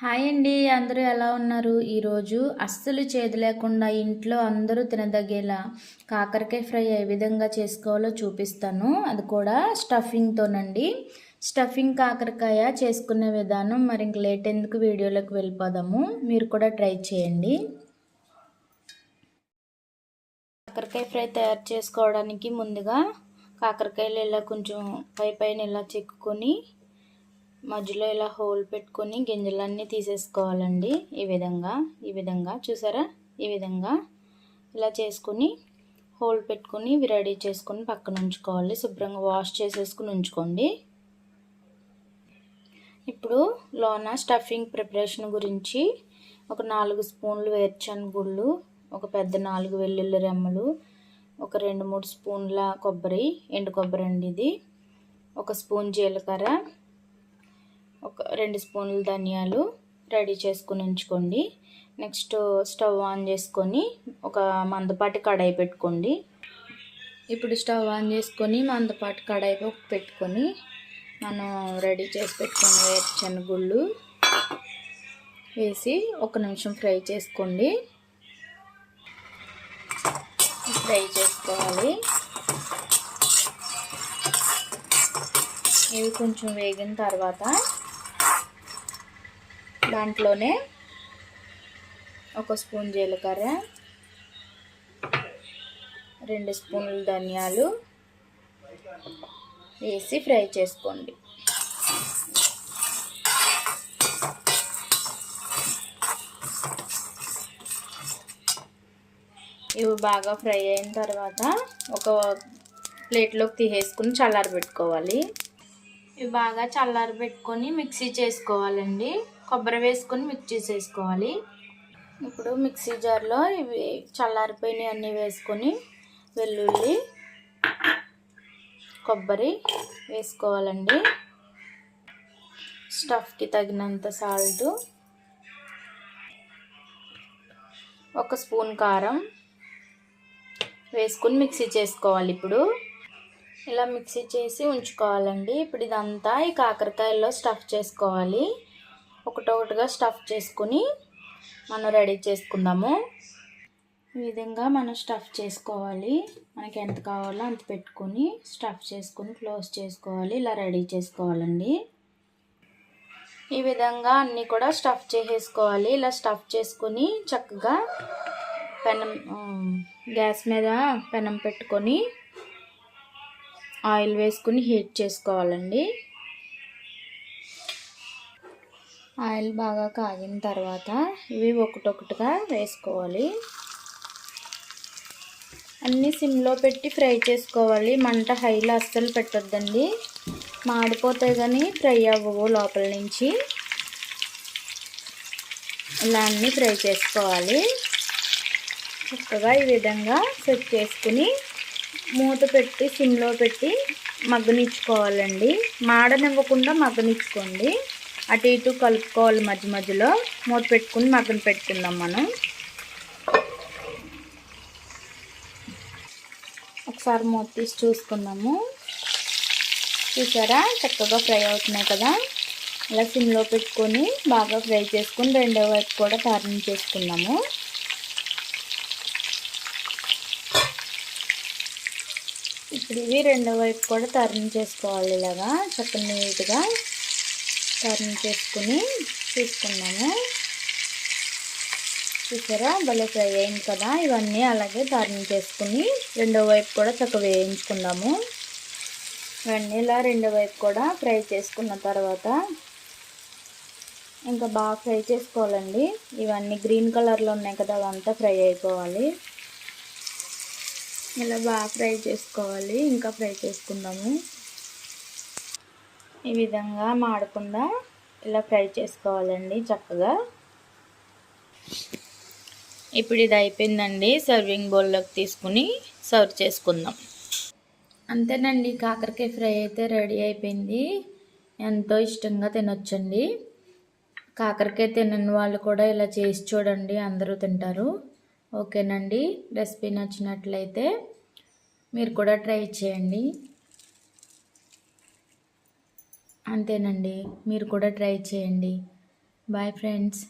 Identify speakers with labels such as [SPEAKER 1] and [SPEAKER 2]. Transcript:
[SPEAKER 1] Hi అండి అందరూ ఎలా ఉన్నారు? ఈరోజు అస్సలు చేదు లేకుండా ఇంట్లో అందరూ తినదగేలా కాకరకాయ ఫ్రై ఏ విధంగా చేసుకోవాలో చూపిస్తాను. అది కూడా స్టఫింగ్తోనండి స్టఫింగ్ కాకరకాయ చేసుకునే విధానం మరి ఇంక లేట్ ఎందుకు వీడియోలోకి వెళ్ళిపోదాము. మీరు కూడా ట్రై చేయండి. కాకరకాయ ఫ్రై తయారు చేసుకోవడానికి ముందుగా కాకరకాయలు ఇలా కొంచెం పై పైన ఇలా చెక్కుకొని మధ్యలో ఇలా హోల్ పెట్టుకొని గింజలన్నీ తీసేసుకోవాలండి. ఈ విధంగా ఈ విధంగా చూసారా? ఈ విధంగా ఇలా చేసుకొని హోల్ పెట్టుకొని ఇవి రెడీ చేసుకొని పక్కన ఉంచుకోవాలి. శుభ్రంగా వాష్ చేసేసుకుని ఉంచుకోండి. ఇప్పుడు లోన స్టఫింగ్ ప్రిపరేషన్ గురించి ఒక నాలుగు స్పూన్లు వేర్చని గుళ్ళు ఒక పెద్ద నాలుగు వెల్లుల్లి రెమ్మలు ఒక రెండు మూడు స్పూన్ల కొబ్బరి ఎండు కొబ్బరి అండి ఇది ఒక స్పూన్ జీలకర్ర ఒక రెండు స్పూన్లు ధనియాలు రెడీ చేసుకుని ఉంచుకోండి. నెక్స్ట్ స్టవ్ ఆన్ చేసుకొని ఒక మందపాటి కడాయి పెట్టుకోండి. ఇప్పుడు స్టవ్ ఆన్ చేసుకొని మందపాటి కడాయి పెట్టుకొని మనం రెడీ చేసి పెట్టుకున్న వేరుశనగుళ్ళు వేసి ఒక నిమిషం ఫ్రై చేసుకోండి. ఫ్రై చేసుకోవాలి. ఇవి కొంచెం వేగిన తర్వాత దాంట్లోనే ఒక స్పూన్ జీలకర్ర రెండు స్పూన్లు ధనియాలు వేసి ఫ్రై చేసుకోండి. ఇవి బాగా ఫ్రై అయిన తర్వాత ఒక ప్లేట్లోకి తీసేసుకుని చల్లారి పెట్టుకోవాలి ఇవి బాగా చల్లారి పెట్టుకొని మిక్సీ చేసుకోవాలండి. కొబ్బరి వేసుకొని మిక్సీ చేసుకోవాలి ఇప్పుడు మిక్సీ జార్లో ఇవి చల్లారిపోయినవి అన్నీ వేసుకొని వెల్లుల్లి కొబ్బరి వేసుకోవాలండి. స్టఫ్కి తగినంత సాల్ట్ ఒక స్పూన్ కారం వేసుకుని మిక్సీ చేసుకోవాలి ఇప్పుడు. ఇలా మిక్సీ చేసి ఉంచుకోవాలండి. ఇప్పుడు ఇదంతా ఈ కాకరకాయల్లో స్టఫ్ చేసుకోవాలి. ఒకటొకటిగా స్టఫ్ చేసుకుని మనం రెడీ చేసుకుందాము. ఈ విధంగా మనం స్టఫ్ చేసుకోవాలి. మనకి ఎంత కావాలో అంత పెట్టుకొని స్టఫ్ చేసుకొని క్లోజ్ చేసుకోవాలి. ఇలా రెడీ చేసుకోవాలండి. ఈ విధంగా అన్నీ కూడా స్టఫ్ చేసేసుకోవాలి. ఇలా స్టఫ్ చేసుకొని చక్కగా పెనం గ్యాస్ మీద పెనం పెట్టుకొని ఆయిల్ వేసుకుని హీట్ చేసుకోవాలండి. ఆయిల్ బాగా కాగిన తర్వాత ఇవి ఒకటొకటిగా వేసుకోవాలి. అన్నీ సిమ్లో పెట్టి ఫ్రై చేసుకోవాలి. మంట హైలో అస్సలు పెట్టొద్దండి. మాడిపోతాయి కానీ ఫ్రై అవ్వవు లోపల నుంచి. ఇలా అన్నీ ఫ్రై చేసుకోవాలి. చక్కగా ఈ విధంగా సెట్ చేసుకుని మూత పెట్టి సిమ్లో పెట్టి మగ్గనిచ్చుకోవాలండి. మాడనివ్వకుండా మగ్గనిచ్చుకోండి. అటు ఇటు కలుపుకోవాలి మధ్య మధ్యలో. మూత పెట్టుకుని మగ్గన పెట్టుకుందాం మనం. ఒకసారి మూత తీసి చూసుకుందాము. చూసారా? చక్కగా ఫ్రై అవుతున్నాయి కదా. అలా సిమ్లో పెట్టుకొని బాగా ఫ్రై చేసుకుని రెండో వైపు కూడా టర్న్ చేసుకుందాము. ఇప్పుడు ఇవి రెండో వైపు కూడా టర్న్ చేసుకోవాలి ఇలాగా. చక్కని నీట్గా టర్న్ చేసుకుని తీసుకున్నాము చూసారా? భలే ఫ్రై అయింది కదా? ఇవన్నీ అలాగే టర్న్ చేసుకుని రెండో వైపు కూడా చక్కగా వేయించుకుందాము ఇవన్నీ ఇలా రెండో వైపు కూడా ఫ్రై చేసుకున్న తర్వాత ఇంకా బాగా ఫ్రై చేసుకోవాలండి. ఇవన్నీ గ్రీన్ కలర్లో ఉన్నాయి కదా అవంతా ఫ్రై అయిపోవాలి. ఇలా బాగా ఫ్రై చేసుకోవాలి. ఇంకా ఫ్రై చేసుకుందాము. ఈ విధంగా మాడకుండా ఇలా ఫ్రై చేసుకోవాలండి చక్కగా. ఇప్పుడు ఇది అయిపోయిందండి సర్వింగ్ బౌల్లోకి తీసుకుని సర్వ్ చేసుకుందాం. అంతేనండి కాకరకాయ ఫ్రై అయితే రెడీ అయిపోయింది. ఎంతో ఇష్టంగా తినొచ్చండి. కాకరకాయ తినని వాళ్ళు కూడా ఇలా చేసి చూడండి అందరూ తింటారు. ఓకేనండి రెసిపీ నచ్చినట్లయితే మీరు కూడా ట్రై చేయండి. అంతేనండి. మీరు కూడా ట్రై చేయండి. Bye friends.